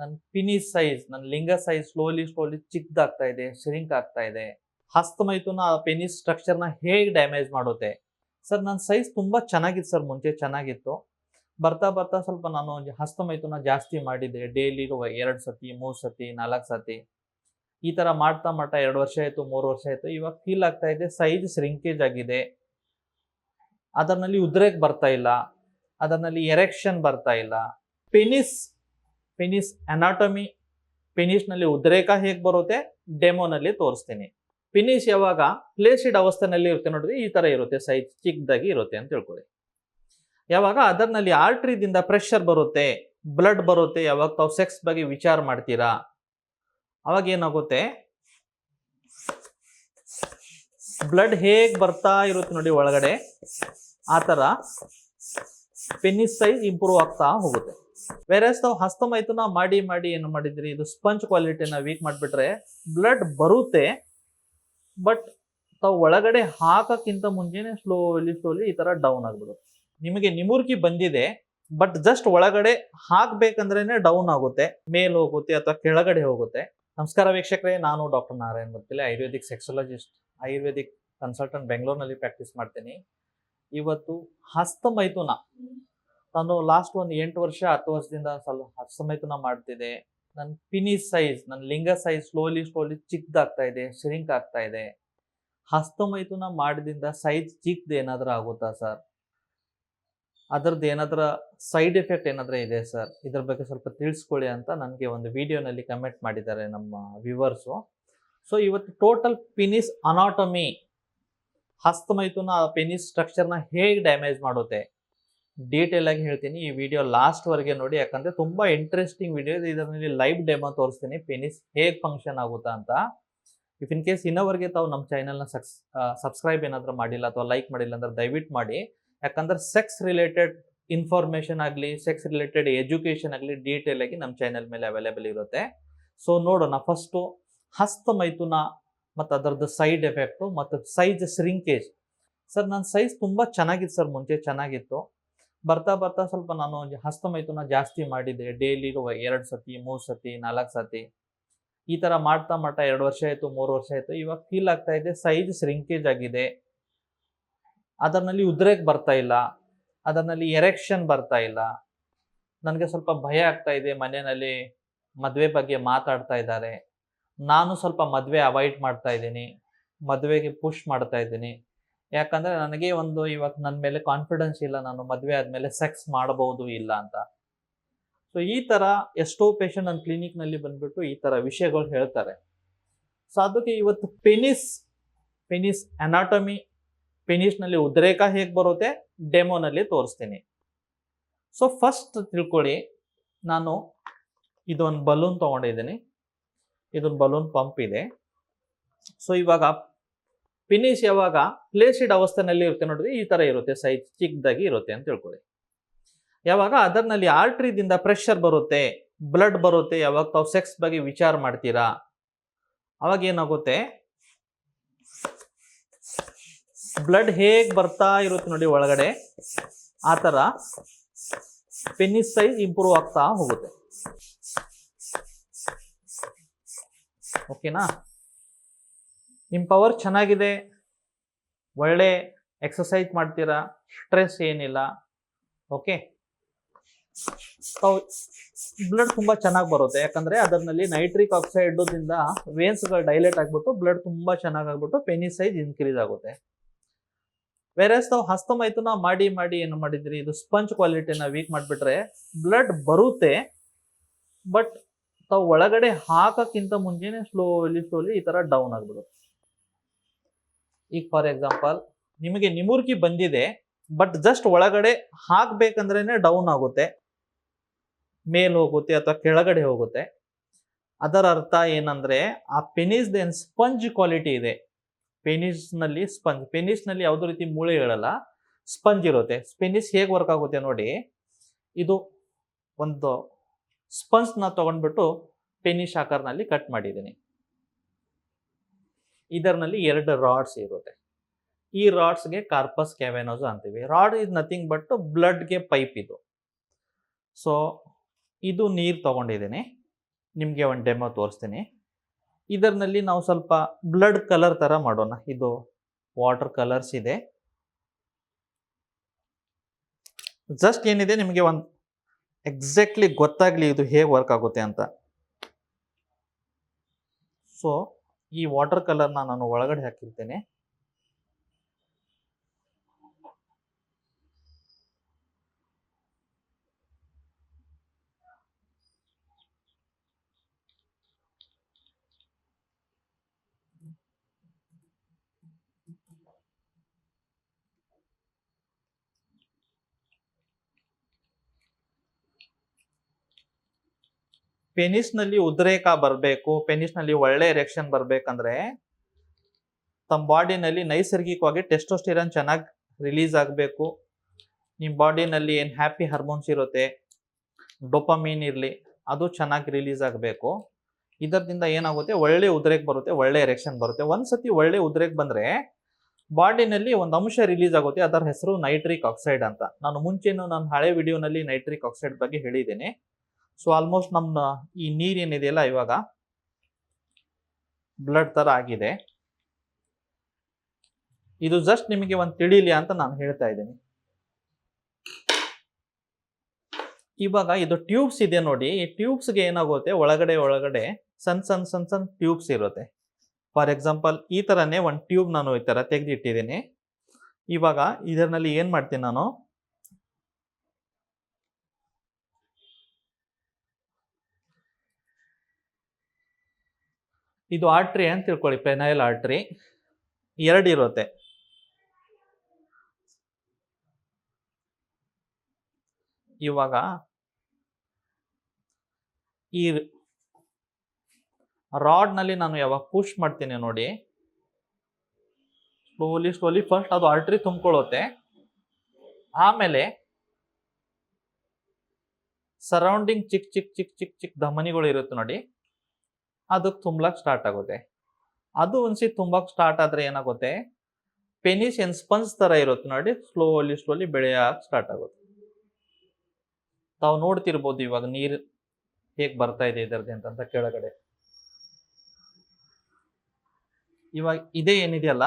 ನನ್ನ ಪಿನಿಸ್ ಸೈಜ್ ನನ್ನ ಲಿಂಗ ಸೈಜ್ ಸ್ಲೋಲಿ ಸ್ಲೋಲಿ ಚಿಕ್ಕದಾಗ್ತಾ ಇದೆ ಶ್ರಿಂಕ್ ಆಗ್ತಾ ಇದೆ. ಹಸ್ತಮೈತುನ ಪೆನಿಸ್ ಸ್ಟ್ರಕ್ಚರ್ನ ಹೇಗೆ ಡ್ಯಾಮೇಜ್ ಮಾಡುತ್ತೆ? ಸರ್ ನನ್ನ ಸೈಜ್ ತುಂಬ ಚೆನ್ನಾಗಿತ್ತು ಸರ್, ಮುಂಚೆ ಚೆನ್ನಾಗಿತ್ತು. ಬರ್ತಾ ಬರ್ತಾ ಸ್ವಲ್ಪ ನಾನು ಹಸ್ತಮೈತುನ ಜಾಸ್ತಿ ಮಾಡಿದ್ದೆ ಡೈಲಿ ಎರಡು ಸತಿ, ಮೂರು ಸತಿ, ನಾಲ್ಕು ಸತಿ. ಈ ಥರ ಮಾಡ್ತಾ ಮಾಡ್ತಾ ಎರಡು ವರ್ಷ ಆಯಿತು, ಮೂರು ವರ್ಷ ಆಯಿತು, ಇವಾಗ ಫೀಲ್ ಆಗ್ತಾ ಇದೆ, ಸೈಜ್ ಶ್ರಿಂಕೇಜ್ ಆಗಿದೆ. ಅದರಲ್ಲಿ ಉದ್ರೇಕ್ ಬರ್ತಾ ಇಲ್ಲ ಅದರಲ್ಲಿ ಎರೆಕ್ಷನ್ ಬರ್ತಾ ಇಲ್ಲ. ಪೆನಿಸ್ ಪೆನಿಸ್ ಅನಾಟಮಿ ಪೆನಿಸ್ನಲ್ಲಿ ಉದ್ರೇಕ ಹೇಗೆ ಬರುತ್ತೆ? ಡೆಮೋನಲ್ಲಿ ತೋರಿಸ್ತೀನಿ. ಪಿನಿಸ್ ಯಾವಾಗ ಪ್ಲೇಸಿಡ್ ಅವಸ್ಥೆನಲ್ಲಿ ಇರುತ್ತೆ ನೋಡಿದ್ರೆ ಈ ತರ ಇರುತ್ತೆ ಸೈಜ್ ಚಿಕ್ಕದಾಗಿ ಇರುತ್ತೆ ಅಂತ ತಿಳ್ಕೊಳ್ಳಿ. ಯಾವಾಗ ಅದರ್ನಲ್ಲಿ ಆರ್ಟ್ರಿದಿಂದ ಪ್ರೆಷರ್ ಬರುತ್ತೆ ಬ್ಲಡ್ ಬರುತ್ತೆ, ಯಾವಾಗ ತಾವು ಸೆಕ್ಸ್ ಬಗ್ಗೆ ವಿಚಾರ ಮಾಡ್ತೀರಾ? ಅವಾಗ ಏನಾಗುತ್ತೆ? ಬ್ಲಡ್ ಹೇಗೆ ಬರ್ತಾ ಇರುತ್ತೆ ನೋಡಿ ಒಳಗಡೆ, ಆ ಥರ ಪೆನ್ನಿಸ್ ಸೈಜ್ ಇಂಪ್ರೂವ್ ಆಗ್ತಾ ಹೋಗುತ್ತೆ. ಬೇರೆ ತಾವು ಹಸ್ತಮೈಥುನ ಮಾಡಿ ಮಾಡಿ ಏನು ಮಾಡಿದ್ರಿ? ಇದು ಸ್ಪಂಜ್ ಕ್ವಾಲಿಟಿನ ವೀಕ್ ಮಾಡಿಬಿಟ್ರೆ ಬ್ಲಡ್ ಬರುತ್ತೆ ಬಟ್ ತಾವು ಒಳಗಡೆ ಹಾಕೋಕ್ಕಿಂತ ಮುಂಚೆನೆ ಸ್ಲೋಲಿ ಸ್ಲೋಲಿ ಈ ಥರ ಡೌನ್ ಆಗ್ಬಿಡುತ್ತೆ. ನಿಮಗೆ ನಿಮುರ್ಕಿ ಬಂದಿದೆ ಬಟ್ ಜಸ್ಟ್ ಒಳಗಡೆ ಹಾಕ್ಬೇಕಂದ್ರೇನೆ ಡೌನ್ ಆಗುತ್ತೆ, ಮೇಲ್ ಹೋಗುತ್ತೆ ಅಥವಾ ಕೆಳಗಡೆ ಹೋಗುತ್ತೆ. ನಮಸ್ಕಾರ ವೀಕ್ಷಕರೇ, ನಾನು ಡಾಕ್ಟರ್ ನಾರಾಯಣ್ ಗೊತ್ತಿಲ್ಲ ಆಯುರ್ವೇದಿಕ್ ಸೆಕ್ಸೊಲಜಿಸ್ಟ್ ಆಯುರ್ವೇದಿಕ್ ಕನ್ಸಲ್ಟೆಂಟ್ ಬೆಂಗಳೂರಿನಲ್ಲಿ ಪ್ರಾಕ್ಟೀಸ್ ಮಾಡ್ತೀನಿ. ಇವತ್ತು ಹಸ್ತಮೈಥುನ ನಾನು ಲಾಸ್ಟ್ ಒಂದು ಎಂಟು ವರ್ಷ, ಹತ್ತು ವರ್ಷದಿಂದ ಸ್ವಲ್ಪ ಸಮೇತನ ಮಾಡ್ತಿದೆ ನನ್ನ ಪಿನಿಸ್ ಸೈಜ್ ನನ್ನ ಲಿಂಗ ಸೈಜ್ ಸ್ಲೋಲಿ ಸ್ಲೋಲಿ ಚಿಕ್ಕದಾಗ್ತಾ ಇದೆ ಶ್ರಿಂಕ್ ಆಗ್ತಾ ಇದೆ. ಹಸ್ತಮೈಥುನ ಮಾಡಿದಿಂದ ಸೈಜ್ ಚಿಕ್ಕದು ಏನಾದರೂ ಆಗುತ್ತಾ ಸರ್ ಅದರದ್ದು ಏನಾದರೂ ಸೈಡ್ ಎಫೆಕ್ಟ್ ಏನಾದರೂ ಇದೆ ಸರ್ ಇದ್ರ ಬಗ್ಗೆ ಸ್ವಲ್ಪ ತಿಳಿಸ್ಕೊಳ್ಳಿ ಅಂತ ನನಗೆ ಒಂದು ವಿಡಿಯೋನಲ್ಲಿ ಕಮೆಂಟ್ ಮಾಡಿದ್ದಾರೆ ನಮ್ಮ ವ್ಯೂವರ್ಸು ಸೊ ಇವತ್ತು ಟೋಟಲ್ ಪಿನಿಸ್ ಅನಾಟಮಿ ಹಸ್ತಮೈಥುನ ಪೆನಿಸ್ ಸ್ಟ್ರಕ್ಚರ್ನ ಹೇಗೆ ಡ್ಯಾಮೇಜ್ ಮಾಡುತ್ತೆ? ಡೀಟೇಲ್ ಆಗಿ ಹೇಳ್ತೀನಿ. ಈ ವಿಡಿಯೋ ಲಾಸ್ಟ್ ವರೆಗೆ ನೋಡಿ, ಯಾಕಂದ್ರೆ ತುಂಬಾ ಇಂಟ್ರೆಸ್ಟಿಂಗ್ ವಿಡಿಯೋ ಇದರಲ್ಲಿ ಲೈವ್ ಡೆಮೋ ತೋರಿಸ್ತೀನಿ. ಪೆನಿಸ್ ಹೇಗೆ ಫಂಕ್ಷನ್ ಆಗುತ್ತಾ ಅಂತ. ಇಫ್ ಇನ್ ಕೇಸ್ ಇನ್ನೋವರೆಗೆ ತಾವು ನಮ್ಮ ಚಾನಲ್ನ ಸಕ್ಸ್ ಸಬ್ಸ್ಕ್ರೈಬ್ ಏನಾದರೂ ಮಾಡಿಲ್ಲ ಅಥವಾ ಲೈಕ್ ಮಾಡಿಲ್ಲ ಅಂದ್ರೆ ದಯವಿಟ್ಟು ಮಾಡಿ. ಯಾಕಂದ್ರೆ ಸೆಕ್ಸ್ ರಿಲೇಟೆಡ್ ಇನ್ಫಾರ್ಮೇಷನ್ ಆಗಲಿ ಸೆಕ್ಸ್ ರಿಲೇಟೆಡ್ ಎಜುಕೇಷನ್ ಆಗಲಿ ಡೀಟೇಲ್ ಆಗಿ ನಮ್ಮ ಚಾನೆಲ್ ಮೇಲೆ ಅವೈಲೇಬಲ್ ಇರುತ್ತೆ. ಸೊ ನೋಡೋಣ ಫಸ್ಟು ಹಸ್ತಮೈಥುನ ಮತ್ತು ಅದರದ್ದು ಸೈಡ್ ಎಫೆಕ್ಟು ಮತ್ತು ಸೈಜ್ ಶ್ರಿಂಕೇಜ್ ಸರ್ ನನ್ನ ಸೈಜ್ ತುಂಬ ಚೆನ್ನಾಗಿತ್ತು ಸರ್, ಮುಂಚೆ ಚೆನ್ನಾಗಿತ್ತು. ಬರ್ತಾ ಬರ್ತಾ ಸ್ವಲ್ಪ ನಾನು ಹಸ್ತಮೈತನ ಜಾಸ್ತಿ ಮಾಡಿದ್ದೆ ಡೈಲಿ ಎರಡು ಸತಿ, ಮೂರು ಸತಿ, ನಾಲ್ಕು ಸತಿ. ಈ ಥರ ಮಾಡ್ತಾ ಮಾಡ್ತಾ ಎರಡು ವರ್ಷ ಆಯಿತು, ಮೂರು ವರ್ಷ ಆಯಿತು. ಇವಾಗ ಫೀಲ್ ಆಗ್ತಾ ಇದೆ ಸೈಜ್ ಶ್ರಿಂಕೇಜ್ ಆಗಿದೆ. ಅದರಲ್ಲಿ ಉದ್ರೇಕ್ ಬರ್ತಾ ಇಲ್ಲ. ಅದರಲ್ಲಿ ಎರೆಕ್ಷನ್ ಬರ್ತಾ ಇಲ್ಲ. ನನಗೆ ಸ್ವಲ್ಪ ಭಯ ಆಗ್ತಾ ಇದೆ, ಮನೆಯಲ್ಲಿ ಮದುವೆ ಬಗ್ಗೆ ಮಾತಾಡ್ತಾ ಇದ್ದಾರೆ. ನಾನು ಸ್ವಲ್ಪ ಮದುವೆ ಅವಾಯ್ಡ್ ಮಾಡ್ತಾ ಇದ್ದೀನಿ. ಮದುವೆಗೆ ಪುಷ್ ಮಾಡ್ತಾ ಇದ್ದೀನಿ. ಯಾಕಂದ್ರೆ ನನಗೆ ಒಂದು ಇವತ್ತು ನನ್ನ ಮೇಲೆ ಕಾನ್ಫಿಡೆನ್ಸ್ ಇಲ್ಲ, ನಾನು ಮದುವೆ ಆದಮೇಲೆ ಸೆಕ್ಸ್ ಮಾಡಬಹುದು ಇಲ್ಲ ಅಂತ. ಸೊ ಈ ತರ ಎಷ್ಟೋ ಪೇಷಂಟ್ ನನ್ನ ಕ್ಲಿನಿಕ್ನಲ್ಲಿ ಬಂದ್ಬಿಟ್ಟು ಈ ತರ ವಿಷಯಗಳು ಹೇಳ್ತಾರೆ. ಸೊ ಅದಕ್ಕೆ ಇವತ್ತು ಪೆನಿಸ್ ಪೆನಿಸ್ ಅನಾಟಮಿ ಪೆನಿಸ್ನಲ್ಲಿ ಉದ್ರೇಕ ಹೇಗೆ ಬರುತ್ತೆ ಡೆಮೋನಲ್ಲಿ ತೋರಿಸ್ತೀನಿ. ಸೊ ಫಸ್ಟ್ ತಿಳ್ಕೊಳ್ಳಿ ನಾನು ಇದೊಂದು ಬಲೂನ್ ತಗೊಂಡಿದ್ದೀನಿ. ಇದೊಂದು ಬಲೂನ್ ಪಂಪ್ ಇದೆ. ಸೊ ಇವಾಗ ಫಿನಿಶ್ ಯಾವಾಗ ಪ್ಲೇಸಿಡ್ ಅವಸ್ಥೆನಲ್ಲಿ ಇರುತ್ತೆ ನೋಡಿದ್ರೆ ಈ ತರ ಇರುತ್ತೆ ಸೈಜ್ ಚಿಕ್ಕದಾಗಿ ಇರುತ್ತೆ ಅಂತ ತಿಳ್ಕೊಳ್ಳಿ. ಯಾವಾಗ ಅದರ್ನಲ್ಲಿ ಆರ್ಟ್ರಿದಿಂದ ಪ್ರೆಷರ್ ಬರುತ್ತೆ ಬ್ಲಡ್ ಬರುತ್ತೆ, ಯಾವಾಗ ತಾವು ಸೆಕ್ಸ್ ಬಗ್ಗೆ ವಿಚಾರ ಮಾಡ್ತೀರಾ? ಅವಾಗ ಏನಾಗುತ್ತೆ? ಬ್ಲಡ್ ಹೇಗೆ ಬರ್ತಾ ಇರುತ್ತೆ ನೋಡಿ ಒಳಗಡೆ, ಆ ಥರ ಪೆನ್ನಿಸ್ ಸೈಜ್ ಇಂಪ್ರೂವ್ ಆಗ್ತಾ ಹೋಗುತ್ತೆ. ಓಕೆನಾ ನಿಮ್ಮ ಪವರ್ ಚೆನ್ನಾಗಿದೆ, ಒಳ್ಳೆ ಎಕ್ಸಸೈಸ್ ಮಾಡ್ತೀರಾ ಸ್ಟ್ರೆಸ್ ಏನಿಲ್ಲ ಓಕೆ ಬ್ಲಡ್ ತುಂಬ ಚೆನ್ನಾಗಿ ಬರುತ್ತೆ. ಯಾಕಂದರೆ ಅದರಲ್ಲಿ ನೈಟ್ರಿಕ್ ಆಕ್ಸೈಡ್ದಿಂದ ವೇನ್ಸ್ಗಳು ಡೈಲೇಟ್ ಆಗಿಬಿಟ್ಟು ಬ್ಲಡ್ ತುಂಬ ಚೆನ್ನಾಗಿ ಆಗಿಬಿಟ್ಟು ಪೆನಿ ಸೈಜ್ ಇನ್ಕ್ರೀಸ್ ಆಗುತ್ತೆ. ಬೇರೆ ತಾವು ಹಸ್ತಮೈತನ ಮಾಡಿ ಮಾಡಿ ಏನು ಮಾಡಿದ್ರಿ, ಇದು ಸ್ಪಂಜ್ ಕ್ವಾಲಿಟಿನ ವೀಕ್ ಮಾಡಿಬಿಟ್ರೆ ಬ್ಲಡ್ ಬರುತ್ತೆ ಬಟ್ ತಾವು ಒಳಗಡೆ ಹಾಕೋಕ್ಕಿಂತ ಮುಂಚೆನೆ ಸ್ಲೋಲಿ ಸ್ಲೋಲಿ ಈ ಥರ ಡೌನ್ ಆಗ್ಬಿಡುತ್ತೆ. ಈಗ ಫಾರ್ ಎಕ್ಸಾಂಪಲ್ ನಿಮಗೆ ನಿಮೂರ್ಕಿ ಬಂದಿದೆ ಬಟ್ ಜಸ್ಟ್ ಒಳಗಡೆ ಹಾಕ್ಬೇಕಂದ್ರೇನೆ ಡೌನ್ ಆಗುತ್ತೆ. ಮೇಲ್ ಹೋಗುತ್ತೆ ಅಥವಾ ಕೆಳಗಡೆ ಹೋಗುತ್ತೆ. ಅದರ ಅರ್ಥ ಏನಂದ್ರೆ, ಆ ಪೆನಿಸ್ ಏನ್ ಸ್ಪಂಜ್ ಕ್ವಾಲಿಟಿ ಇದೆ. ಪೆನಿಸ್ನಲ್ಲಿ ಸ್ಪಂಜ್ ಪೆನಿಸ್ನಲ್ಲಿ ಯಾವುದೇ ರೀತಿ ಮೂಳೆ ಹೇಳಲ್ಲ ಸ್ಪಂಜ್ ಇರುತ್ತೆ. ಪೆನಿಸ್ ಹೇಗೆ ವರ್ಕ್ ಆಗುತ್ತೆ ನೋಡಿ, ಇದು ಒಂದು ಸ್ಪಂಜ್ನ ತಗೊಂಡ್ಬಿಟ್ಟು ಪೆನಿಶ್ ಆಕಾರನಲ್ಲಿ ಕಟ್ ಮಾಡಿದ್ದೀನಿ. ಇದರಲ್ಲಿ ಎರಡು ರಾಡ್ಸ್ ಇರುತ್ತೆ. ಈ ರಾಡ್ಸ್ಗೆ ಕಾರ್ಪಸ್ ಕ್ಯಾವೆನೋಸ್ ಅಂತೀವಿ. ರಾಡ್ ಇಸ್ ನಥಿಂಗ್ ಬಟ್ ಬ್ಲಡ್ಗೆ ಪೈಪ್ ಇದು. ಸೊ, ಇದು ನೀರು ತೊಗೊಂಡಿದ್ದೀನಿ. ನಿಮಗೆ ಒಂದು ಡೆಮೋ ತೋರಿಸ್ತೀನಿ. ಇದರಲ್ಲಿ ನಾವು ಸ್ವಲ್ಪ ಬ್ಲಡ್ ಕಲರ್ ಥರ ಮಾಡೋಣ. ಇದು ವಾಟರ್ ಕಲರ್ಸ್ ಇದೆ. ಜಸ್ಟ್ ಏನಿದೆ ನಿಮಗೆ ಒಂದು ಎಕ್ಸಾಕ್ಟ್ಲಿ ಗೊತ್ತಾಗಲಿ ಇದು ಹೇಗೆ ವರ್ಕ್ ಆಗುತ್ತೆ ಅಂತ. ಸೊ ಈ ವಾಟರ್ ಕಲರ್ನ ನಾನು ಒಳಗಡೆ ಹಾಕಿರ್ತೇನೆ. ಪೆನಿಸ್ನಲ್ಲಿ ಉದ್ರೇಕ ಬರಬೇಕು ಪೆನಿಸ್ನಲ್ಲಿ ಒಳ್ಳೆ ಎರೆಕ್ಷನ್ ಬರಬೇಕಂದ್ರೆ ತಮ್ಮ ಬಾಡಿನಲ್ಲಿ ನೈಸರ್ಗಿಕವಾಗಿ ಟೆಸ್ಟೋಸ್ಟಿರನ್ ಚೆನ್ನಾಗಿ ರಿಲೀಸ್ ಆಗಬೇಕು. ನಿಮ್ಮ ಬಾಡಿನಲ್ಲಿ ಏನು ಹ್ಯಾಪಿ ಹಾರ್ಮೋನ್ಸ್ ಇರುತ್ತೆ ಡೊಪಮೀನ್ ಇರಲಿ, ಅದು ಚೆನ್ನಾಗಿ ರಿಲೀಸ್ ಆಗಬೇಕು. ಇದರಿಂದ ಏನಾಗುತ್ತೆ, ಒಳ್ಳೆ ಉದ್ರೇಕ್ ಬರುತ್ತೆ, ಒಳ್ಳೆ ಎರೆಕ್ಷನ್ ಬರುತ್ತೆ. ಒಂದ್ಸತಿ ಒಳ್ಳೆ ಉದ್ರೇಕ್ ಬಂದರೆ ಬಾಡಿನಲ್ಲಿ ಒಂದು ಅಂಶ ರಿಲೀಸ್ ಆಗುತ್ತೆ, ಅದರ ಹೆಸರು ನೈಟ್ರಿಕ್ ಆಕ್ಸೈಡ್ ಅಂತ. ನಾನು ಮುಂಚೆನೂ ನಾನು ಹಳೆ ವಿಡಿಯೋನಲ್ಲಿ ನೈಟ್ರಿಕ್ ಆಕ್ಸೈಡ್ ಬಗ್ಗೆ ಹೇಳಿದ್ದೇನೆ. ಸೊ ಆಲ್ಮೋಸ್ಟ್ ನಮ್ಮ ಈ ನೀರೇನಿದೆಯಲ್ಲ ಇವಾಗ? ಬ್ಲಡ್ ತರ ಆಗಿದೆ. ಇದು ಜಸ್ಟ್ ನಿಮಗೆ ಒಂದು ತಿಳಿಲಿ ಅಂತ ನಾನು ಹೇಳ್ತಾ ಇದ್ದೀನಿ. ಇವಾಗ ಇದು ಟ್ಯೂಬ್ಸ್ ಇದೆ ನೋಡಿ. ಈ ಟ್ಯೂಬ್ಸ್ಗೆ ಏನಾಗುತ್ತೆ? ಒಳಗಡೆ ಒಳಗಡೆ ಸಣ್ಣ ಸಣ್ಣ ಸಣ್ಣ ಸಣ್ಣ ಟ್ಯೂಬ್ಸ್ ಇರುತ್ತೆ. ಫಾರ್ ಎಕ್ಸಾಂಪಲ್ ಈ ಥರನೇ ಒಂದು ಟ್ಯೂಬ್ ನಾನು ಈ ಥರ ತೆಗೆದಿಟ್ಟಿದ್ದೀನಿ. ಇವಾಗ ಇದರಲ್ಲಿ ಏನು ಮಾಡ್ತೀನಿ ನಾನು? ಇದು ಆರ್ಟ್ರಿ ಅಂತ ತಿಳ್ಕೊಳ್ಳಿ ಪೆನೈಲ್ ಆರ್ಟ್ರಿ ಎರಡು ಇರುತ್ತೆ. ಇವಾಗ ಈ ರಾಡ್ನಲ್ಲಿ ನಾನು ಯಾವಾಗ ಪುಷ್ ಮಾಡ್ತೀನಿ ನೋಡಿ. ಸ್ಲೋಲಿ ಸ್ಲೋಲಿ ಫಸ್ಟ್ ಅದು ಆರ್ಟ್ರಿ ತುಂಬಿಕೊಳ್ಳುತ್ತೆ. ಆಮೇಲೆ ಸರೌಂಡಿಂಗ್ ಚಿಕ್ಕ ಚಿಕ್ಕ ಚಿಕ್ಕ ಚಿಕ್ಕ ಚಿಕ್ಕ ಧಮನಿಗಳು ಇರುತ್ತೆ ನೋಡಿ. ಅದಕ್ಕೆ ತುಂಬಲಕ್ಕೆ ಸ್ಟಾರ್ಟ್ ಆಗುತ್ತೆ. ಅದು ಒಂದ್ಸಿ ತುಂಬಕ್ಕೆ ಸ್ಟಾರ್ಟ್ ಆದರೆ ಏನಾಗುತ್ತೆ? ಪೆನಿಸ್ ಏನು ಸ್ಪಂಜ್ ತರ ಇರುತ್ತೆ ನೋಡಿ ಸ್ಲೋಲಿ ಸ್ಲೋಲಿ ಬೆಳೆಯೋಕೆ ಸ್ಟಾರ್ಟ್ ಆಗುತ್ತೆ. ತಾವು ನೋಡ್ತಿರ್ಬೋದು ಇವಾಗ ನೀರು ಹೇಗೆ ಬರ್ತಾ ಇದೆ ಇದರದ್ದು ಅಂತ ಕೆಳಗಡೆ. ಇವಾಗ ಇದೇ ಏನಿದೆಯಲ್ಲ,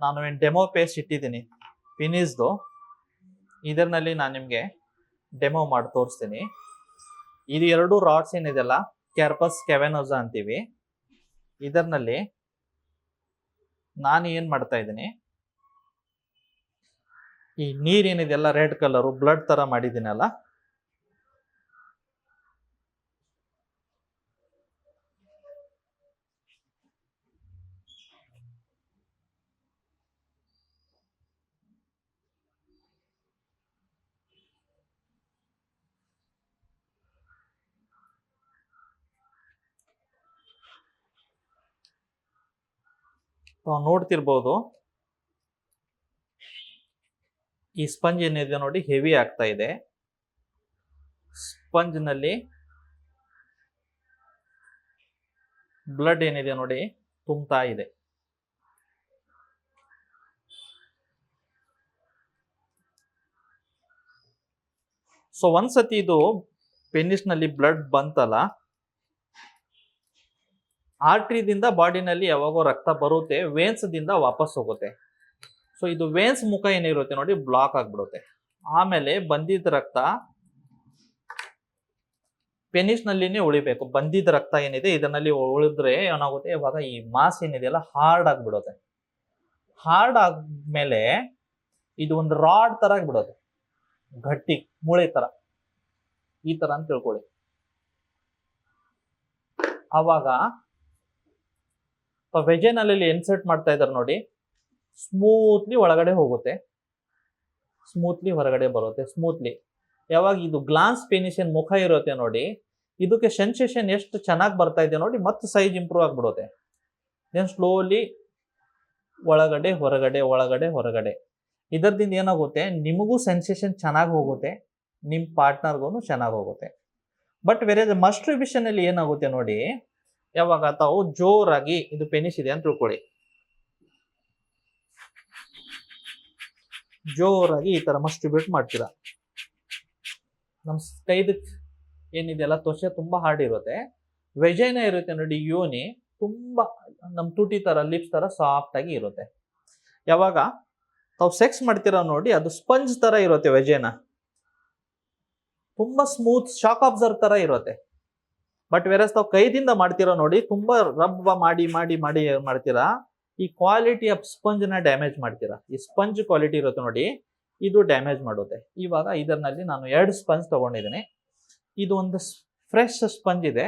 ನಾನು ಏನು ಡೆಮೋ ಪೇಸ್ಟ್ ಇಟ್ಟಿದ್ದೀನಿ ಪಿನಿಸ್ದು ಇದರಲ್ಲಿ ನಾನು ನಿಮಗೆ ಡೆಮೋ ಮಾಡಿ ತೋರಿಸ್ತೀನಿ. ಇದು ಎರಡು ರಾಡ್ಸ್ ಏನಿದೆಯಲ್ಲ ಕ್ಯಾರ್ಪಸ್ ಕೆವೆನೋಸ ಅಂತೀವಿ. ಇದರ್ನಲ್ಲಿ ನಾನು ಏನು ಮಾಡ್ತಾ ಇದ್ದೀನಿ? ಈ ನೀರೇನಿದೆಲ್ಲ ರೆಡ್ ಕಲರು ಬ್ಲಡ್ ತರ ಮಾಡಿದ್ದೀನಲ್ಲ? ತಾವು ನೋಡ್ತಿರ್ಬೋದು. ಈ ಸ್ಪಂಜ್ ಏನಿದೆ ನೋಡಿ, ಹೆವಿ ಆಗ್ತಾ ಇದೆ. ಸ್ಪಂಜ್ನಲ್ಲಿ ಬ್ಲಡ್ ಏನಿದೆ ನೋಡಿ, ತುಂಬ್ತಾ ಇದೆ. ಸೊ, ಒಂದ್ಸತಿ ಇದು ಪೆನ್ನಿಸ್ನಲ್ಲಿ ಬ್ಲಡ್ ಬಂತಲ್ಲ ಆರ್ಟ್ರಿದಿಂದ ಬಾಡಿನಲ್ಲಿ ಯಾವಾಗೋ ರಕ್ತ ಬರುತ್ತೆ, ವೇನ್ಸ್ದಿಂದ ವಾಪಸ್ ಹೋಗುತ್ತೆ. ಸೊ ಇದು ವೇನ್ಸ್ ಮುಖ ಏನಿರುತ್ತೆ ನೋಡಿ, ಬ್ಲಾಕ್ ಆಗಿಬಿಡುತ್ತೆ. ಆಮೇಲೆ ಬಂದಿದ್ದ ರಕ್ತ ಪೆನಿಸ್ನಲ್ಲಿನೇ ಉಳಿಬೇಕು. ಬಂದಿದ್ದ ರಕ್ತ ಏನಿದೆ, ಇದರಲ್ಲಿ ಉಳಿದ್ರೆ ಏನಾಗುತ್ತೆ, ಇವಾಗ ಈ ಮಾಸ್ ಏನಿದೆಯಲ್ಲ, ಹಾರ್ಡ್ ಆಗಿಬಿಡುತ್ತೆ. ಹಾರ್ಡ್ ಆದ್ಮೇಲೆ ಇದು ಒಂದು ರಾಡ್ ತರ ಆಗಿಬಿಡುತ್ತೆ. ಗಟ್ಟಿ, ಮೂಳೆ ತರ. ಈ ತರ ಅಂತ ತಿಳ್ಕೊಳ್ಳಿ. ಅವಾಗ ವೆಜೆನಲ್ಲಿ ಇನ್ಸರ್ಟ್ ಮಾಡ್ತಾ ಇದ್ದಾರೆ ನೋಡಿ. ಸ್ಮೂತ್ಲಿ ಒಳಗಡೆ ಹೋಗುತ್ತೆ. ಸ್ಮೂತ್ಲಿ ಹೊರಗಡೆ ಬರುತ್ತೆ. ಸ್ಮೂತ್ಲಿ ಯಾವಾಗ ಇದು ಗ್ಲಾನ್ಸ್ ಪೆನಿಷನ್ ಮುಖ ಇರುತ್ತೆ ನೋಡಿ. ಇದಕ್ಕೆ ಸೆನ್ಸೇಷನ್ ಎಷ್ಟು ಚೆನ್ನಾಗಿ ಬರ್ತಾ ಇದೆ ನೋಡಿ, ಮತ್ತೆ ಸೈಜ್ ಇಂಪ್ರೂವ್ ಆಗಿಬಿಡುತ್ತೆ. ದೆನ್ ಸ್ಲೋಲಿ ಒಳಗಡೆ, ಹೊರಗಡೆ ಒಳಗಡೆ, ಹೊರಗಡೆ. ಇದರದಿಂದ ಏನಾಗುತ್ತೆ, ನಿಮಗೂ ಸೆನ್ಸೇಷನ್ ಚೆನ್ನಾಗಿ ಹೋಗುತ್ತೆ. ನಿಮ್ಮ ಪಾರ್ಟ್ನರ್ಗೂ ಚೆನ್ನಾಗಿ ಹೋಗುತ್ತೆ. ಬಟ್ ಮಸ್ಟ್ರಿಬ್ಯೂಷನ್ ಅಲ್ಲಿ ಏನಾಗುತ್ತೆ ನೋಡಿ ಯಾವಾಗ ತಾವು ಜೋರಾಗಿ ಇದು ಪೆನಿಸ್ ಇದೆ ಅಂತ ತಿಳ್ಕೊಳ್ಳಿ. ಜೋರಾಗಿ ಈ ತರ ಮಸ್ಟ್ರಿಬ್ಯೂಟ್ ಮಾಡ್ತೀರಾ. ನಮ್ ಏನಿದೆ ಏನಿದೆಯಲ್ಲ ತ್ವಚೆ ತುಂಬಾ ಹಾರ್ಡ್ ಇರುತ್ತೆ. ವೆಜೈನ ಇರುತ್ತೆ ನೋಡಿ, ಯೋನಿ ತುಂಬಾ ನಮ್ಮ ತುಟಿ ತರ ಲಿಪ್ಸ್ ತರ ಸಾಫ್ಟ್ ಆಗಿ ಇರುತ್ತೆ. ಯಾವಾಗ ತಾವು ಸೆಕ್ಸ್ ಮಾಡ್ತೀರಾ ನೋಡಿ, ಅದು ಸ್ಪಂಜ್ ತರ ಇರುತ್ತೆ ವೆಜೈನ ತುಂಬಾ ಸ್ಮೂತ್ ಶಾಕ್ ಅಬ್ಸರ್ವ್ ತರ ಇರುತ್ತೆ. ಬಟ್ ವೆರಸ್ ತಾವು ಕೈದಿಂದ ಮಾಡ್ತೀರೋ ನೋಡಿ, ತುಂಬಾ ರಬ್ ಮಾಡಿ ಮಾಡಿ ಮಾಡಿ ಮಾಡ್ತೀರಾ, ಈ ಕ್ವಾಲಿಟಿ ಆಫ್ ಸ್ಪಂಜ್ನ ಡ್ಯಾಮೇಜ್ ಮಾಡ್ತೀರಾ. ಈ ಸ್ಪಂಜ್ ಕ್ವಾಲಿಟಿ ಇರುತ್ತೆ ನೋಡಿ, ಇದು ಡ್ಯಾಮೇಜ್ ಮಾಡುತ್ತೆ. ಇವಾಗ ಇದರಲ್ಲಿ ನಾನು ಎರಡು ಸ್ಪಂಜ್ ತಗೊಂಡಿದ್ದೀನಿ. ಇದು ಒಂದು ಫ್ರೆಶ್ ಸ್ಪಂಜ್ ಇದೆ.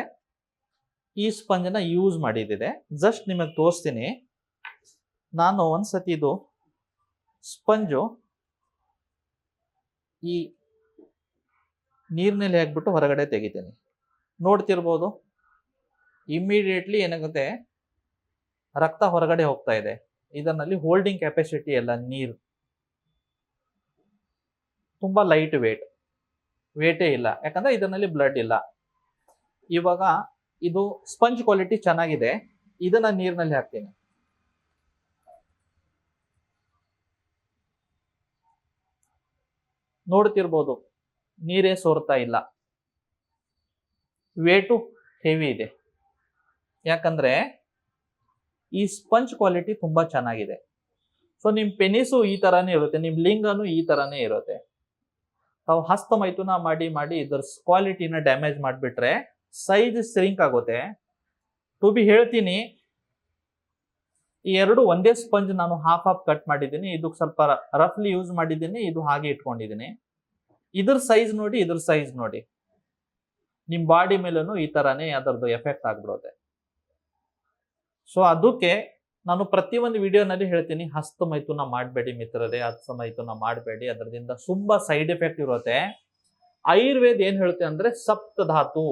ಈ ಸ್ಪಂಜನ್ನ ಯೂಸ್ ಮಾಡಿದ್ದಿದೆ. ಜಸ್ಟ್ ನಿಮಗೆ ತೋರಿಸ್ತೀನಿ. ನಾನು ಒಂದ್ಸತಿ ಇದು ಸ್ಪಂಜು ಈ ನೀರಿನಲ್ಲಿ ಹಾಕ್ಬಿಟ್ಟು ಹೊರಗಡೆ ತೆಗಿತೀನಿ. ನೋಡ್ತಿರ್ಬೋದು. ಇಮ್ಮಿಡಿಯೇಟ್ಲಿ ಏನಾಗುತ್ತೆ? ರಕ್ತ ಹೊರಗಡೆ ಹೋಗ್ತಾ ಇದೆ. ಇದರಲ್ಲಿ ಹೋಲ್ಡಿಂಗ್ ಕೆಪಾಸಿಟಿ ಎಲ್ಲ ನೀರು. ತುಂಬಾ ಲೈಟ್ ವೇಟ್ ವೇಟೇ ಇಲ್ಲ. ಯಾಕಂದ್ರೆ ಇದರಲ್ಲಿ ಬ್ಲಡ್ ಇಲ್ಲ. ಇವಾಗ ಇದು ಸ್ಪಂಜ್ ಕ್ವಾಲಿಟಿ ಚೆನ್ನಾಗಿದೆ. ಇದನ್ನ ನೀರಿನಲ್ಲಿ ಹಾಕ್ತೀನಿ. ನೋಡ್ತಿರ್ಬೋದು. ನೀರೇ ಸೋರ್ತಾ ಇಲ್ಲ. ವೇಟು ಹೆವಿ ಇದೆ. ಯಾಕಂದರೆ ಈ ಸ್ಪಂಜ್ ಕ್ವಾಲಿಟಿ ತುಂಬ ಚೆನ್ನಾಗಿದೆ. ಸೊ ನಿಮ್ಮ ಪೆನಿಸು ಈ ಥರನೇ ಇರುತ್ತೆ ನಿಮ್ಮ ಲಿಂಗನು ಈ ಥರನೇ ಇರುತ್ತೆ. ತಾವು ಹಸ್ತ ಮೈಥುನ ಮಾಡಿ ಮಾಡಿ ಇದ್ರ ಕ್ವಾಲಿಟಿನ ಡ್ಯಾಮೇಜ್ ಮಾಡಿಬಿಟ್ರೆ ಸೈಜ್ ಸ್ರಿಂಕ್ ಆಗುತ್ತೆ. ಟು ಬಿ ಹೇಳ್ತೀನಿ, ಈ ಎರಡು ಒಂದೇ ಸ್ಪಂಜ್ ನಾನು ಹಾಫ್ ಹಾಫ್ ಕಟ್ ಮಾಡಿದ್ದೀನಿ. ಇದಕ್ಕೆ ಸ್ವಲ್ಪ ರಫ್ಲಿ ಯೂಸ್ ಮಾಡಿದ್ದೀನಿ. ಇದು ಹಾಗೆ ಇಟ್ಕೊಂಡಿದ್ದೀನಿ. ಇದ್ರ ಸೈಜ್ ನೋಡಿ, ಇದ್ರ ಸೈಜ್ ನೋಡಿ. ನಿಮ್ ಬಾಡಿ ಮೇಲೂ ಈ ತರಾನೇ ಅದರದ್ದು ಎಫೆಕ್ಟ್ ಆಗ್ಬಿಡುತ್ತೆ ಸೊ ಅದಕ್ಕೆ ನಾನು ಪ್ರತಿ ಒಂದು ವಿಡಿಯೋನಲ್ಲಿ ಹೇಳ್ತೀನಿ, ಹಸ್ತ ಮೈಥುನ ಮಾಡಬೇಡಿ ಮಿತ್ರರೇ, ಹಸ್ತ ಮೈಥುನ ಮಾಡಬೇಡಿ. ಅದರಿಂದ ತುಂಬಾ ಸೈಡ್ ಎಫೆಕ್ಟ್ ಇರುತ್ತೆ ಆಯುರ್ವೇದ ಏನು ಹೇಳುತ್ತೆ ಅಂದ್ರೆ ಸಪ್ತ ಧಾತು.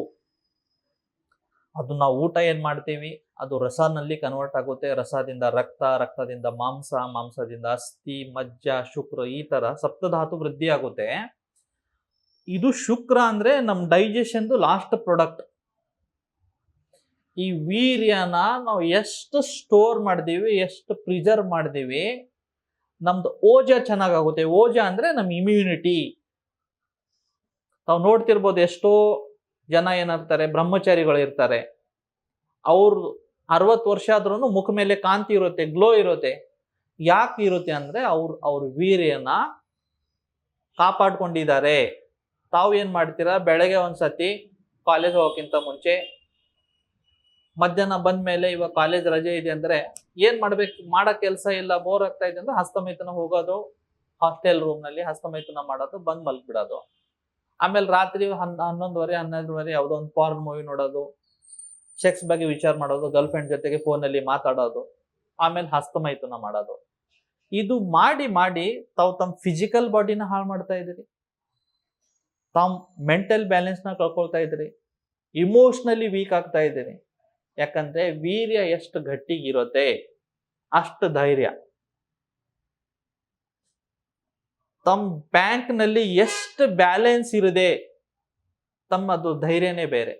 ಅದು ನಾವು ಊಟ ಏನು ಮಾಡ್ತೀವಿ? ಅದು ರಸನಲ್ಲಿ ಕನ್ವರ್ಟ್ ಆಗುತ್ತೆ. ರಸದಿಂದ ರಕ್ತ, ರಕ್ತದಿಂದ ಮಾಂಸ, ಮಾಂಸದಿಂದ ಅಸ್ಥಿ, ಮಜ್ಜ, ಶುಕ್ರ ಈ ತರ ಸಪ್ತಧಾತು ವೃದ್ಧಿ ಆಗುತ್ತೆ ಇದು ಶುಕ್ರ ಅಂದ್ರೆ ನಮ್ಮ ಡೈಜೆಷನ್ದು ಲಾಸ್ಟ್ ಪ್ರಾಡಕ್ಟ್ ಈ ವೀರ್ಯನ ನಾವು ಎಷ್ಟು ಸ್ಟೋರ್ ಮಾಡಿದೀವಿ, ಎಷ್ಟು ಪ್ರಿಸರ್ವ್ ಮಾಡಿದೀವಿ, ನಮ್ದು ಓಜ ಚೆನ್ನಾಗಾಗುತ್ತೆ. ಓಜ ಅಂದ್ರೆ ನಮ್ಮ ಇಮ್ಯುನಿಟಿ ತಾವು ನೋಡ್ತಿರ್ಬೋದು ಎಷ್ಟೋ ಜನ ಏನಿರ್ತಾರೆ, ಬ್ರಹ್ಮಚಾರಿಗಳು ಇರ್ತಾರೆ. ಅವ್ರು ಅರವತ್ತು ವರ್ಷ ಆದ್ರೂ ಮುಖ ಮೇಲೆ ಕಾಂತಿ ಇರುತ್ತೆ ಗ್ಲೋ ಇರುತ್ತೆ. ಯಾಕೆ ಇರುತ್ತೆ ಅಂದ್ರೆ ಅವ್ರು, ಅವ್ರ ವೀರ್ಯನ ಕಾಪಾಡ್ಕೊಂಡಿದ್ದಾರೆ. ತಾವು ಏನ್ ಮಾಡ್ತೀರಾ ಬೆಳಗ್ಗೆ ಒಂದ್ಸತಿ ಕಾಲೇಜ್ ಹೋಗೋಕ್ಕಿಂತ ಮುಂಚೆ. ಮಧ್ಯಾಹ್ನ ಬಂದ ಮೇಲೆ ಇವಾಗ ಕಾಲೇಜ್ ರಜೆ ಇದೆ ಅಂದ್ರೆ ಏನ್ ಮಾಡ್ಬೇಕು? ಮಾಡೋ ಕೆಲಸ ಇಲ್ಲ ಬೋರ್ ಆಗ್ತಾ ಇದೆ ಅಂದ್ರೆ ಹಸ್ತಮೈತನ ಹೋಗೋದು ಹಾಸ್ಟೆಲ್ ರೂಮ್ನಲ್ಲಿ ನಲ್ಲಿ ಹಸ್ತಮೈಥುನ ಮಾಡೋದು, ಬಂದ್ ಮಲ್ಬಿಡೋದು ಆಮೇಲೆ ರಾತ್ರಿ ಹನ್, ಹನ್ನೊಂದುವರೆ, ಹನ್ನೆರಡುವರೆ ಯಾವುದೋ ಒಂದು ಫಾರ್ನ್ ಮೂವಿ ನೋಡೋದು ಸೆಕ್ಸ್ ಬಗ್ಗೆ ವಿಚಾರ ಮಾಡೋದು ಗರ್ಲ್ ಫ್ರೆಂಡ್ ಜೊತೆಗೆ ಫೋನಲ್ಲಿ ಮಾತಾಡೋದು, ಆಮೇಲೆ ಹಸ್ತಮೈತನ ಮಾಡೋದು. ಇದು ಮಾಡಿ ಮಾಡಿ ತಾವು ತಮ್ಮ ಫಿಸಿಕಲ್ ಬಾಡಿನ ಹಾಳು ಮಾಡ್ತಾ ಇದ್ದೀರಿ ತಾವು ಮೆಂಟಲ್ ಬ್ಯಾಲೆನ್ಸ್ನ ಕಳ್ಕೊಳ್ತಾ ಇದ್ದೀರಿ ಇಮೋಷ್ನಲಿ ವೀಕ್ ಆಗ್ತಾ ಇದ್ದೀರಿ. ಯಾಕಂದ್ರೆ ವೀರ್ಯ ಎಷ್ಟು ಗಟ್ಟಿಗಿರುತ್ತೆ? ಅಷ್ಟು ಧೈರ್ಯ. ತಮ್ಮ ಬ್ಯಾಂಕ್ನಲ್ಲಿ ಎಷ್ಟು ಬ್ಯಾಲೆನ್ಸ್ ಇರದೆ ತಮ್ಮದು ಧೈರ್ಯನೇ ಬೇರೆ.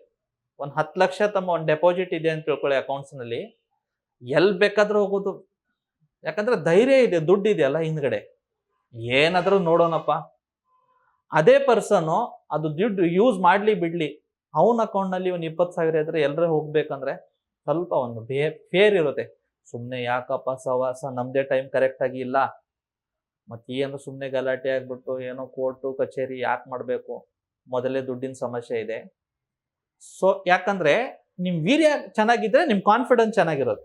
ಒಂದು ಹತ್ತು ಲಕ್ಷ ತಮ್ಮ ಒಂದು ಡೆಪಾಸಿಟ್ ಇದೆ ಅಂತ ತಿಳ್ಕೊಳ್ಳಿ ಅಕೌಂಟ್ಸ್ನಲ್ಲಿ. ಎಲ್ಲಿ ಎಲ್ ಬೇಕಾದ್ರೂ ಹೋಗೋದು. ಯಾಕಂದ್ರೆ ಧೈರ್ಯ ಇದೆ ದುಡ್ಡು ಇದೆಯಲ್ಲ ಹಿಂದ್ಗಡೆ. ಏನಾದರೂ ನೋಡೋಣಪ್ಪ. ಅದೇ ಪರ್ಸನ್ ಅದು ದುಡ್ಡು ಯೂಸ್ ಮಾಡಲಿ ಬಿಡ್ಲಿ, ಅವನ ಅಕೌಂಟ್ನಲ್ಲಿ ಒಂದು ಇಪ್ಪತ್ತು ಸಾವಿರ ಇದ್ರೆ ಎಲ್ಲರೂ ಹೋಗ್ಬೇಕಂದ್ರೆ ಸ್ವಲ್ಪ ಒಂದು ಬೇ ಫೇರ್ ಇರುತ್ತೆ. ಸುಮ್ಮನೆ ಯಾಕಪ್ಪ ಸವಾಸ ನಮ್ಮದೇ ಟೈಮ್ ಕರೆಕ್ಟಾಗಿ ಇಲ್ಲ. ಮತ್ತೆ ಏನು ಸುಮ್ಮನೆ ಗಲಾಟೆ ಆಗಿಬಿಟ್ಟು, ಏನೋ ಕೋರ್ಟು ಕಚೇರಿ ಯಾಕೆ ಮಾಡಬೇಕು? ಮೊದಲೇ ದುಡ್ಡಿನ ಸಮಸ್ಯೆ ಇದೆ. ಸೊ ಯಾಕಂದರೆ ನಿಮ್ಮ ವೀರ್ಯ ಚೆನ್ನಾಗಿದ್ರೆ ನಿಮ್ಮ ಕಾನ್ಫಿಡೆನ್ಸ್ ಚೆನ್ನಾಗಿರೋದು.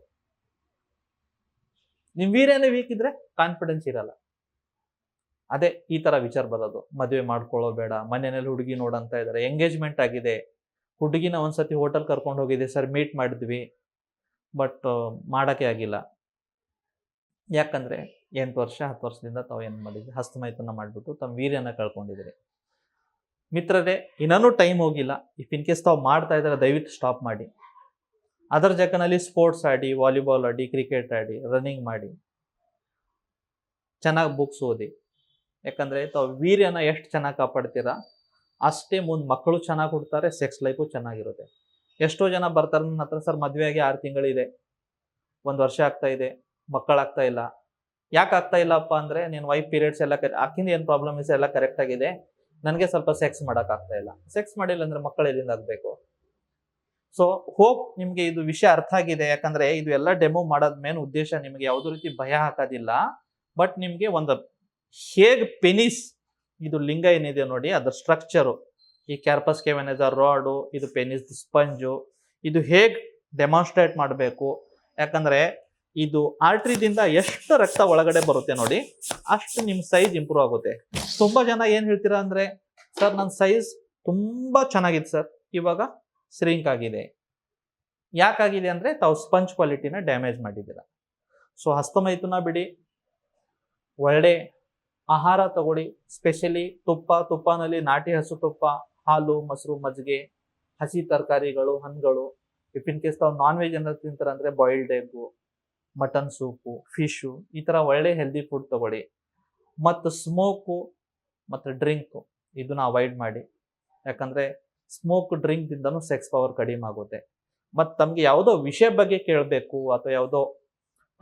ನಿಮ್ಮ ವೀರ್ಯನೇ ವೀಕ್ ಇದ್ರೆ ಕಾನ್ಫಿಡೆನ್ಸ್ ಇರಲ್ಲ. ಅದೇ ಈ ತರ ವಿಚಾರ ಬರೋದು. ಮದುವೆ ಮಾಡ್ಕೊಳ್ಳೋ ಬೇಡ, ಮನೆಯಲ್ಲಿ ಹುಡುಗಿ ನೋಡಂತ ಇದ್ದಾರೆ ಎಂಗೇಜ್ಮೆಂಟ್ ಆಗಿದೆ. ಹುಡುಗಿನ ಒಂದ್ಸತಿ ಹೋಟೆಲ್ ಕರ್ಕೊಂಡು ಹೋಗಿದೆ ಸರ್ ಮೀಟ್ ಮಾಡಿದ್ವಿ ಬಟ್ ಮಾಡೋಕ್ಕೆ ಆಗಿಲ್ಲ. ಯಾಕಂದ್ರೆ ಎಂಟು ವರ್ಷ, ಹತ್ತು ವರ್ಷದಿಂದ ತಾವು ಏನು ಮಾಡಿದ್ವಿ? ಹಸ್ತಮೈತನ ಮಾಡಿಬಿಟ್ಟು ತಮ್ಮ ವೀರ್ಯನ ಕಳ್ಕೊಂಡಿದ್ರಿ ಮಿತ್ರರೇ, ಇನ್ನೂ ಟೈಮ್ ಹೋಗಿಲ್ಲ. ಇಫ್ ಇನ್ ಕೇಸ್ ತಾವು ಮಾಡ್ತಾ ಇದ್ದಾರೆ, ದಯವಿಟ್ಟು ಸ್ಟಾಪ್ ಮಾಡಿ. ಅದರ ಜಗನಲ್ಲಿ ಸ್ಪೋರ್ಟ್ಸ್ ಆಡಿ ವಾಲಿಬಾಲ್ ಆಡಿ ಕ್ರಿಕೆಟ್ ಆಡಿ ರನ್ನಿಂಗ್ ಮಾಡಿ. ಚೆನ್ನಾಗಿ ಬುಕ್ಸ್ ಓದಿ. ಯಾಕಂದ್ರೆ ತಾವು ವೀರ್ಯನ ಎಷ್ಟು ಚೆನ್ನಾಗಿ ಕಾಪಾಡ್ತೀರಾ, ಅಷ್ಟೇ ಮುಂದೆ ಮಕ್ಕಳು ಚೆನ್ನಾಗಿ ಹುಡ್ತಾರೆ ಸೆಕ್ಸ್ ಲೈಫು ಚೆನ್ನಾಗಿರುತ್ತೆ. ಎಷ್ಟೋ ಜನ ಬರ್ತಾರೆ, ನನ್ನ ಹತ್ರ ಸರ್ ಮದುವೆ ಆಗಿ ಆರು ತಿಂಗಳಿದೆ, ಒಂದು ವರ್ಷ ಆಗ್ತಾ ಇದೆ ಮಕ್ಕಳಾಗ್ತಾ ಇಲ್ಲ. ಯಾಕೆ ಆಗ್ತಾ ಇಲ್ಲಪ್ಪ ಅಂದ್ರೆ, ನೀನು ವೈಫ್ ಪೀರಿಯಡ್ಸ್ ಎಲ್ಲ ಆಕಿಂದ ಏನು ಪ್ರಾಬ್ಲಮ್ ಇಸ್ ಎಲ್ಲ ಕರೆಕ್ಟ್ ಆಗಿದೆ, ನನಗೆ ಸ್ವಲ್ಪ ಸೆಕ್ಸ್ ಮಾಡಕ್ ಆಗ್ತಾ ಇಲ್ಲ. ಸೆಕ್ಸ್ ಮಾಡಿಲ್ಲ ಅಂದ್ರೆ ಮಕ್ಕಳು ಎಲ್ಲಿಂದ ಆಗಬೇಕು? ಸೊ ಹೋಪ್ ನಿಮಗೆ ಇದು ವಿಷಯ ಅರ್ಥ ಆಗಿದೆ, ಯಾಕಂದ್ರೆ ಇದು ಎಲ್ಲ ಡೆಮೋ ಮಾಡೋದ್ ಮೇನ್ ಉದ್ದೇಶ ನಿಮಗೆ ಯಾವುದೇ ರೀತಿ ಭಯ ಹಾಕೋದಿಲ್ಲ ಬಟ್ ನಿಮಗೆ ಒಂದು ಹೇಗ್ ಪೆನಿಸ್ ಇದು ಲಿಂಗ ಏನಿದೆ ನೋಡಿ, ಅದರ ಸ್ಟ್ರಕ್ಚರು ಈ ಕ್ಯಾರ್ಪಸ್ ಕೆವೆನೆಜ ರಾಡು ಇದು ಪೆನಿಸ್ ಸ್ಪಂಜು ಇದು ಹೇಗೆ ಡೆಮಾನ್ಸ್ಟ್ರೇಟ್ ಮಾಡಬೇಕು? ಯಾಕಂದರೆ ಇದು ಆರ್ಟ್ರಿದಿಂದ ಎಷ್ಟು ರಕ್ತ ಒಳಗಡೆ ಬರುತ್ತೆ ನೋಡಿ, ಅಷ್ಟು ನಿಮ್ಮ ಸೈಜ್ ಇಂಪ್ರೂವ್ ಆಗುತ್ತೆ. ತುಂಬ ಜನ ಏನು ಹೇಳ್ತೀರಾ ಅಂದರೆ, ಸರ್ ನನ್ನ ಸೈಜ್ ತುಂಬ ಚೆನ್ನಾಗಿದೆ ಸರ್. ಇವಾಗ ಸ್ರಿಂಕ್ ಆಗಿದೆ. ಯಾಕಾಗಿದೆ ಅಂದರೆ, ತಾವು ಸ್ಪಂಜ್ ಕ್ವಾಲಿಟಿನ ಡ್ಯಾಮೇಜ್ ಮಾಡಿದ್ದೀರ. ಸೊ ಹಸ್ತಮೈತುನ ಬಿಡಿ, ಒಳ್ಳೆ ಆಹಾರ ತಗೊಳ್ಳಿ ಸ್ಪೆಷಲಿ ತುಪ್ಪ, ತುಪ್ಪನಲ್ಲಿ ನಾಟಿ ಹಸು ತುಪ್ಪ, ಹಾಲು, ಮೊಸರು, ಮಜ್ಜಿಗೆ, ಹಸಿ ತರಕಾರಿಗಳು, ಹಣ್ಣುಗಳು. ಇಫ್ ಇನ್ ಕೇಸ್ ತಾವು ನಾನ್ ವೆಜ್ ಏನಾದ್ರು ತಿಂತಾರೆ ಅಂದ್ರೆ boiled egg mutton soup fish ಈ ಥರ ಒಳ್ಳೆ ಹೆಲ್ದಿ ಫುಡ್ ತಗೊಳ್ಳಿ. ಮತ್ತು ಸ್ಮೋಕು ಮತ್ತು ಡ್ರಿಂಕು ಇದನ್ನ ಅವಾಯ್ಡ್ ಮಾಡಿ. ಯಾಕಂದ್ರೆ ಸ್ಮೋಕ್ ಡ್ರಿಂಕ್ದಿಂದನೂ ಸೆಕ್ಸ್ ಪವರ್ ಕಡಿಮೆ ಆಗುತ್ತೆ. ಮತ್ತು ತಮಗೆ ಯಾವುದೋ ವಿಷಯ ಬಗ್ಗೆ ಕೇಳಬೇಕು ಅಥವಾ ಯಾವುದೋ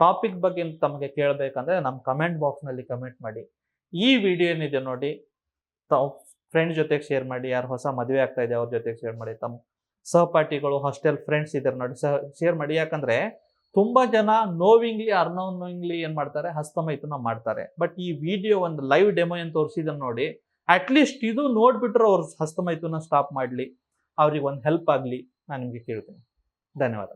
ಟಾಪಿಕ್ ಬಗ್ಗೆ ತಮಗೆ ಕೇಳಬೇಕಂದ್ರೆ ನಮ್ಮ ಕಮೆಂಟ್ ಬಾಕ್ಸ್ನಲ್ಲಿ ಕಮೆಂಟ್ ಮಾಡಿ. ಈ ವಿಡಿಯೋ ಏನಿದೆ ನೋಡಿ, ತಾವು ಫ್ರೆಂಡ್ ಜೊತೆಗೆ ಶೇರ್ ಮಾಡಿ, ಯಾರು ಹೊಸ ಮದುವೆ ಆಗ್ತಾ ಇದೆ ಅವ್ರ ಜೊತೆಗೆ ಶೇರ್ ಮಾಡಿ ತಮ್ಮ ಸಹಪಾಠಿಗಳು ಹಾಸ್ಟೆಲ್ ಫ್ರೆಂಡ್ಸ್ ಇದ್ದಾರೆ ನೋಡಿ ಸಹ ಶೇರ್ ಮಾಡಿ. ಯಾಕಂದ್ರೆ ತುಂಬಾ ಜನ ನೋವಿಂಗ್ಲಿ ಅರ್ನೋವಿಂಗ್ಲಿ ಏನ್ ಮಾಡ್ತಾರೆ ಹಸ್ತಮೈತನ ಮಾಡ್ತಾರೆ. ಬಟ್ ಈ ವಿಡಿಯೋ ಒಂದು ಲೈವ್ ಡೆಮೋ ಏನು ತೋರಿಸಿದನ್ನು ನೋಡಿ ಅಟ್ಲೀಸ್ಟ್ ಇದು ನೋಡ್ಬಿಟ್ರೆ ಅವ್ರ ಹಸ್ತಮೈತನ ಸ್ಟಾಪ್ ಮಾಡ್ಲಿ ಅವ್ರಿಗೆ ಒಂದು ಹೆಲ್ಪ್ ಆಗ್ಲಿ, ನಾನು ನಿಮ್ಗೆ ಕೇಳ್ತೀನಿ. ಧನ್ಯವಾದ.